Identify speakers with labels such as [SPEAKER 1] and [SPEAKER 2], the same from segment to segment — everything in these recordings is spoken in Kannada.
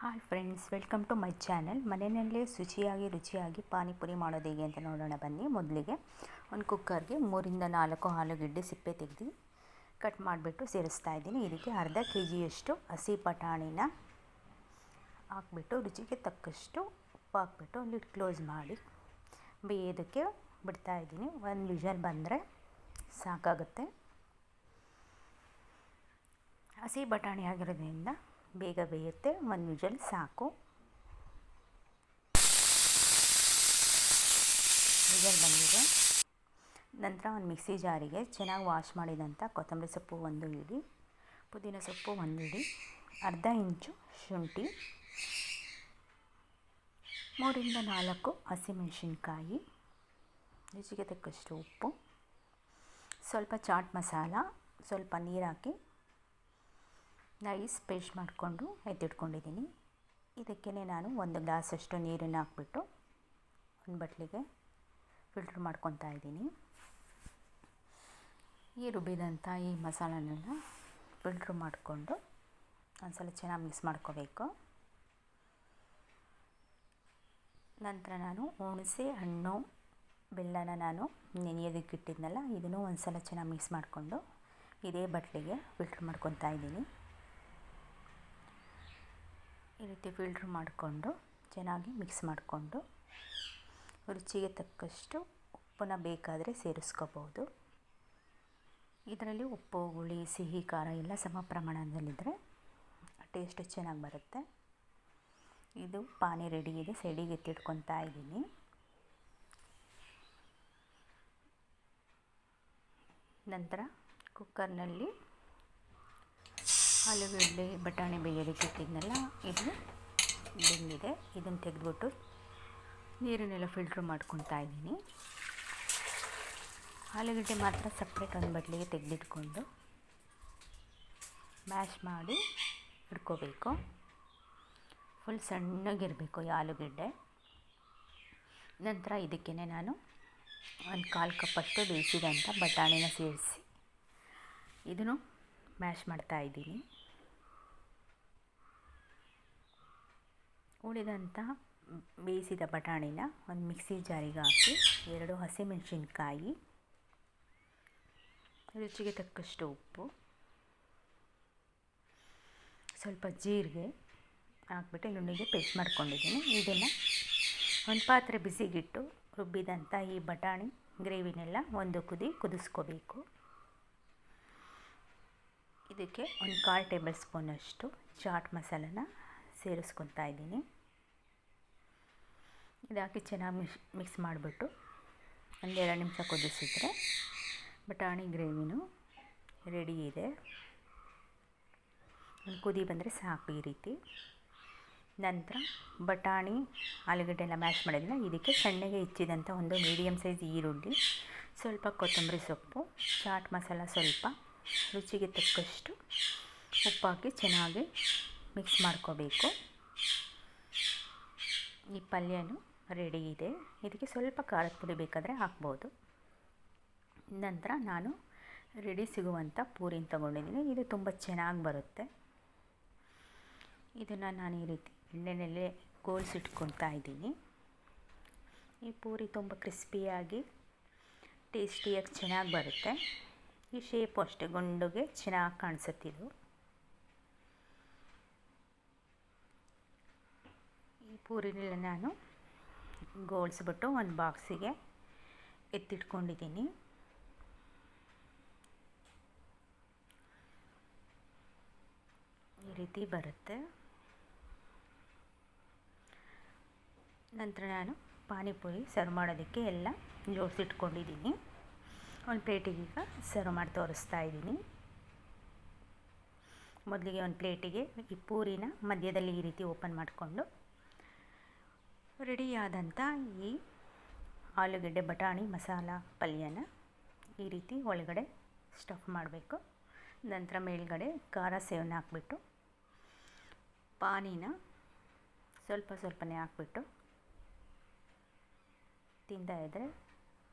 [SPEAKER 1] Hi friends welcome to my channel ಮನೆಯಲ್ಲೇ ಶುಚಿಯಾಗಿ, ರುಚಿಯಾಗಿ ಪಾನಿಪುರಿ ಮಾಡೋದು ಹೇಗೆ ಅಂತ ನೋಡೋಣ ಬನ್ನಿ. ಮೊದಲಿಗೆ ಒಂದು ಕುಕ್ಕರ್ಗೆ ಮೂರಿಂದ ನಾಲ್ಕು ಆಲೂಗೆಡ್ಡೆ ಸಿಪ್ಪೆ ತೆಗೆದು ಕಟ್ ಮಾಡಿಬಿಟ್ಟು ಸೇರಿಸ್ತಾ ಇದ್ದೀನಿ. ಇದಕ್ಕೆ ಅರ್ಧ ಕೆ ಜಿಯಷ್ಟು ಹಸಿ ಬಟಾಣಿನ ಹಾಕ್ಬಿಟ್ಟು, ರುಚಿಗೆ ತಕ್ಕಷ್ಟು ಉಪ್ಪು ಹಾಕ್ಬಿಟ್ಟು ಲಿಡ್ ಕ್ಲೋಸ್ ಮಾಡಿ ಬೇಯೋದಕ್ಕೆ ಬಿಡ್ತಾ ಇದ್ದೀನಿ. ಒಂದು ವಿಷಲ್ ಬಂದರೆ ಸಾಕಾಗುತ್ತೆ. ಹಸಿ ಬಟಾಣಿ ಆಗಿರೋದ್ರಿಂದ ಬೇಗ ಬೇಯುತ್ತೆ, ಒಂದು ವಿಜಲ್ ಸಾಕು. ವಿಜಲ್ ಬಂದಿದೆ. ನಂತರ ಒಂದು ಮಿಕ್ಸಿ ಜಾರಿಗೆ ಚೆನ್ನಾಗಿ ವಾಶ್ ಮಾಡಿದಂಥ ಕೊತ್ತಂಬರಿ ಸೊಪ್ಪು ಒಂದು ಹಿಡಿ ಪುದೀನ ಸೊಪ್ಪು ಒಂದು ಹಿಡಿ ಅರ್ಧ ಇಂಚು ಶುಂಠಿ, ಮೂರಿಂದ ನಾಲ್ಕು ಹಸಿಮೆಣಸಿನ್ಕಾಯಿ ರುಚಿಗೆ ತಕ್ಕಷ್ಟು ಉಪ್ಪು, ಸ್ವಲ್ಪ ಚಾಟ್ ಮಸಾಲ, ಸ್ವಲ್ಪ ನೀರು ಹಾಕಿ ನೈಸ್ ಪೇಸ್ಟ್ ಮಾಡಿಕೊಂಡು ಎತ್ತಿಟ್ಕೊಂಡಿದ್ದೀನಿ. ಇದಕ್ಕೆ ನಾನು ಒಂದು ಗ್ಲಾಸಷ್ಟು ನೀರನ್ನು ಹಾಕ್ಬಿಟ್ಟು ಒಂದು ಬಟ್ಲಿಗೆ ಫಿಲ್ಟ್ರ್ ಮಾಡ್ಕೊತಾ ಇದ್ದೀನಿ. ಈ ರುಬ್ಬಿದಂಥ ಈ ಮಸಾಲನೆಲ್ಲ ಫಿಲ್ಟ್ರ್ ಮಾಡಿಕೊಂಡು ಒಂದ್ಸಲ ಚೆನ್ನಾಗಿ ಮಿಕ್ಸ್ ಮಾಡ್ಕೋಬೇಕು. ನಂತರ ನಾನು ಹುಣಸೆ ಹಣ್ಣು ಬೆಲ್ಲನ ನಾನು ನೆನೆಯೋದಕ್ಕೆ ಇಟ್ಟಿದ್ನಲ್ಲ, ಇದನ್ನು ಒಂದು ಸಲ ಚೆನ್ನಾಗಿ ಮಿಕ್ಸ್ ಮಾಡಿಕೊಂಡು ಇದೇ ಬಟ್ಲಿಗೆ ಫಿಲ್ಟ್ರ್ ಮಾಡ್ಕೊತಾ ಇದ್ದೀನಿ. ಈ ರೀತಿ ಫಿಲ್ಟ್ರ್ ಮಾಡಿಕೊಂಡು ಚೆನ್ನಾಗಿ ಮಿಕ್ಸ್ ಮಾಡಿಕೊಂಡು ರುಚಿಗೆ ತಕ್ಕಷ್ಟು ಉಪ್ಪನ್ನ ಬೇಕಾದರೆ ಸೇರಿಸ್ಕೋಬೋದು. ಇದರಲ್ಲಿ ಉಪ್ಪು, ಹುಳಿ, ಸಿಹಿ, ಖಾರ ಎಲ್ಲ ಸಮ ಪ್ರಮಾಣದಲ್ಲಿದ್ದರೆ ಟೇಸ್ಟ್ ಚೆನ್ನಾಗಿ ಬರುತ್ತೆ. ಇದು ಪಾನಿ ರೆಡಿ ಇದೆ, ಸೈಡಿಗೆ ಎತ್ತಿಟ್ಕೊತಾ ಇದ್ದೀನಿ. ನಂತರ ಕುಕ್ಕರ್ನಲ್ಲಿ ಆಲೂಗಡ್ಡೆ ಬಟಾಣಿ ಬೇಯೋದಕ್ಕೆ ಇಟ್ಟಿದ್ನಲ್ಲ ಇದು ಬೆಂದಿದೆ. ಇದನ್ನು ತೆಗೆದ್ಬಿಟ್ಟು ನೀರನ್ನೆಲ್ಲ ಫಿಲ್ಟ್ರ್ ಮಾಡ್ಕೊತಾ ಇದ್ದೀನಿ. ಆಲೂಗಡ್ಡೆ ಮಾತ್ರ ಸಪ್ರೇಟ್ ಒಂದು ಬಟ್ಲಿಗೆ ತೆಗೆದಿಟ್ಕೊಂಡು ಮ್ಯಾಶ್ ಮಾಡಿ ಇಟ್ಕೋಬೇಕು ಫುಲ್ ಸಣ್ಣಗಿರಬೇಕು ಈ ಆಲೂಗಡ್ಡೆ. ನಂತರ ಇದಕ್ಕೇ ನಾನು ಒಂದು ಕಾಲು ಕಪ್ಪಷ್ಟು ಬೇಯಿಸಿದಂಥ ಬಟಾಣಿನ ಸೇರಿಸಿ. ಇದನ್ನು ಮ್ಯಾಶ್ ಮಾಡ್ತಾ ಇದ್ದೀನಿ. ಉಳಿದಂಥ ಬೇಯಿಸಿದ ಬಟಾಣಿನ ಒಂದು ಮಿಕ್ಸಿ ಜಾರಿಗೆ ಹಾಕಿ ಎರಡು ಹಸಿಮೆಣಸಿನ್ಕಾಯಿ, ರುಚಿಗೆ ತಕ್ಕಷ್ಟು ಉಪ್ಪು, ಸ್ವಲ್ಪ ಜೀರಿಗೆ ಹಾಕ್ಬಿಟ್ಟು ನುಣ್ಣಿಗೆ ಪೇಸ್ಟ್ ಮಾಡ್ಕೊಂಡಿದ್ದೀನಿ. ಇದನ್ನು ಒಂದು ಪಾತ್ರೆ ಬಿಸಿಗಿಟ್ಟು ರುಬ್ಬಿದಂಥ ಈ ಬಟಾಣಿ ಗ್ರೇವಿನೆಲ್ಲ ಒಂದು ಕುದಿ ಕುದಿಸ್ಕೋಬೇಕು. ಇದಕ್ಕೆ ಒಂದು ಕಾಲು ಟೇಬಲ್ ಸ್ಪೂನಷ್ಟು ಚಾಟ್ ಮಸಾಲನ ಸೇರಿಸ್ಕೊತಾ ಇದ್ದೀನಿ. ಇದಾಕಿ ಚೆನ್ನಾಗಿ ಮಿಕ್ಸ್ ಮಿಕ್ಸ್ ಮಾಡಿಬಿಟ್ಟು ಒಂದೆರಡು ನಿಮಿಷ ಕುದಿಸಿದ್ರೆ ಬಟಾಣಿ ಗ್ರೇವಿನೂ ರೆಡಿ ಇದೆ. ಒಂದು ಕುದಿ ಬಂದರೆ ಸಾಕು ಈ ರೀತಿ. ನಂತರ ಬಟಾಣಿ ಆಲೂಗಡ್ಡೆ ಎಲ್ಲ ಮ್ಯಾಶ್ ಮಾಡಿದ್ನ ಇದಕ್ಕೆ ಸಣ್ಣಗೆ ಹೆಚ್ಚಿದಂಥ ಒಂದು ಮೀಡಿಯಮ್ ಸೈಜ್ ಈರುಳ್ಳಿ, ಸ್ವಲ್ಪ ಕೊತ್ತಂಬರಿ ಸೊಪ್ಪು, ಚಾಟ್ ಮಸಾಲ ಸ್ವಲ್ಪ ರುಚಿಗೆ ತಕ್ಕಷ್ಟು ಉಪ್ಪಾಕಿ ಚೆನ್ನಾಗಿ ಮಿಕ್ಸ್ ಮಾಡ್ಕೋಬೇಕು. ಈ ಪಲ್ಯನೂ ರೆಡಿ ಇದೆ. ಇದಕ್ಕೆ ಸ್ವಲ್ಪ ಖಾರದ ಪುಡಿ ಬೇಕಾದರೆ ಹಾಕ್ಬೋದು. ನಂತರ ನಾನು ರೆಡಿ ಸಿಗುವಂಥ ಪೂರಿನ ತೊಗೊಂಡಿದ್ದೀನಿ. ಇದು ತುಂಬ ಚೆನ್ನಾಗಿ ಬರುತ್ತೆ. ಇದನ್ನು ನಾನು ಈ ರೀತಿ ಎಣ್ಣೆನಲ್ಲೇ ಗೋಲ್ಸಿಟ್ಕೊಳ್ತಾ ಇದ್ದೀನಿ. ಈ ಪೂರಿ ತುಂಬ ಕ್ರಿಸ್ಪಿಯಾಗಿ ಟೇಸ್ಟಿಯಾಗಿ ಚೆನ್ನಾಗಿ ಬರುತ್ತೆ. ಈ ಶೇಪು ಅಷ್ಟೇ ಗುಂಡುಗೆ ಚೆನ್ನಾಗಿ ಕಾಣಿಸುತ್ತಿದ್ದು ಈ ಪೂರಿನೆಲ್ಲ ನಾನು ಗೋಳಿಸ್ಬಿಟ್ಟು ಒಂದು ಬಾಕ್ಸಿಗೆ ಎತ್ತಿಟ್ಕೊಂಡಿದ್ದೀನಿ. ಈ ರೀತಿ ಬರುತ್ತೆ. ನಂತರ ನಾನು ಪಾನಿಪುರಿ ಸರ್ವ್ ಮಾಡೋದಕ್ಕೆ ಎಲ್ಲ ಜೋಡಿಸಿಟ್ಕೊಂಡಿದ್ದೀನಿ. ಒಂದು ಪ್ಲೇಟಿಗೆ ಈಗ ಸರ್ವ್ ಮಾಡಿ ತೋರಿಸ್ತಾ ಇದ್ದೀನಿ. ಮೊದಲಿಗೆ ಒಂದು ಪ್ಲೇಟಿಗೆ ಈ ಪೂರಿನ ಮಧ್ಯದಲ್ಲಿ ಈ ರೀತಿ ಓಪನ್ ಮಾಡಿಕೊಂಡು ರೆಡಿಯಾದಂಥ ಈ ಆಲೂಗಡ್ಡೆ, ಬಟಾಣಿ, ಮಸಾಲ, ಪಲ್ಯನ ಈ ರೀತಿ ಒಳಗಡೆ ಸ್ಟಫ್ ಮಾಡಬೇಕು. ನಂತರ ಮೇಲ್ಗಡೆ ಖಾರ ಸೇವನೆ ಹಾಕ್ಬಿಟ್ಟು ಪಾನಿನ ಸ್ವಲ್ಪ ಸ್ವಲ್ಪನೇ ಹಾಕ್ಬಿಟ್ಟು ತಿಂತಾ ಇದ್ದರೆ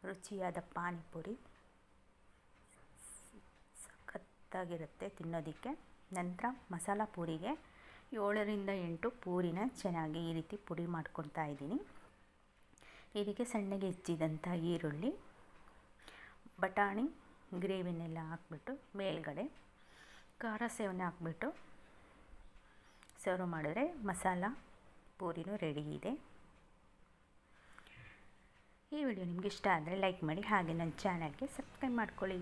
[SPEAKER 1] ರುಚಿಯಾದ ಪಾನಿಪುರಿ ಸಖತ್ತಾಗಿರುತ್ತೆ ತಿನ್ನೋದಕ್ಕೆ. ನಂತರ ಮಸಾಲ ಪೂರಿಗೆ ಏಳರಿಂದ ಎಂಟು ಪೂರಿನ ಚೆನ್ನಾಗಿ ಈ ರೀತಿ ಪುಡಿ ಮಾಡ್ಕೊತಾ ಇದ್ದೀನಿ. ಇದಕ್ಕೆ ಸಣ್ಣಗೆ ಹೆಚ್ಚಿದಂಥ ಈರುಳ್ಳಿ, ಬಟಾಣಿ, ಗ್ರೇವಿನೆಲ್ಲ ಹಾಕ್ಬಿಟ್ಟು ಮೇಲ್ಗಡೆ ಖಾರ ಸೇವನೆ ಹಾಕ್ಬಿಟ್ಟು ಸರ್ವ್ ಮಾಡಿದ್ರೆ ಮಸಾಲ ಪೂರಿನೂ ರೆಡಿ ಇದೆ. ಈ ವಿಡಿಯೋ ನಿಮ್ಗೆ ಇಷ್ಟ ಆದರೆ ಲೈಕ್ ಮಾಡಿ ಹಾಗೆ ನನ್ನ ಚಾನಲ್ಗೆ ಸಬ್ಸ್ಕ್ರೈಬ್ ಮಾಡ್ಕೊಳ್ಳಿ.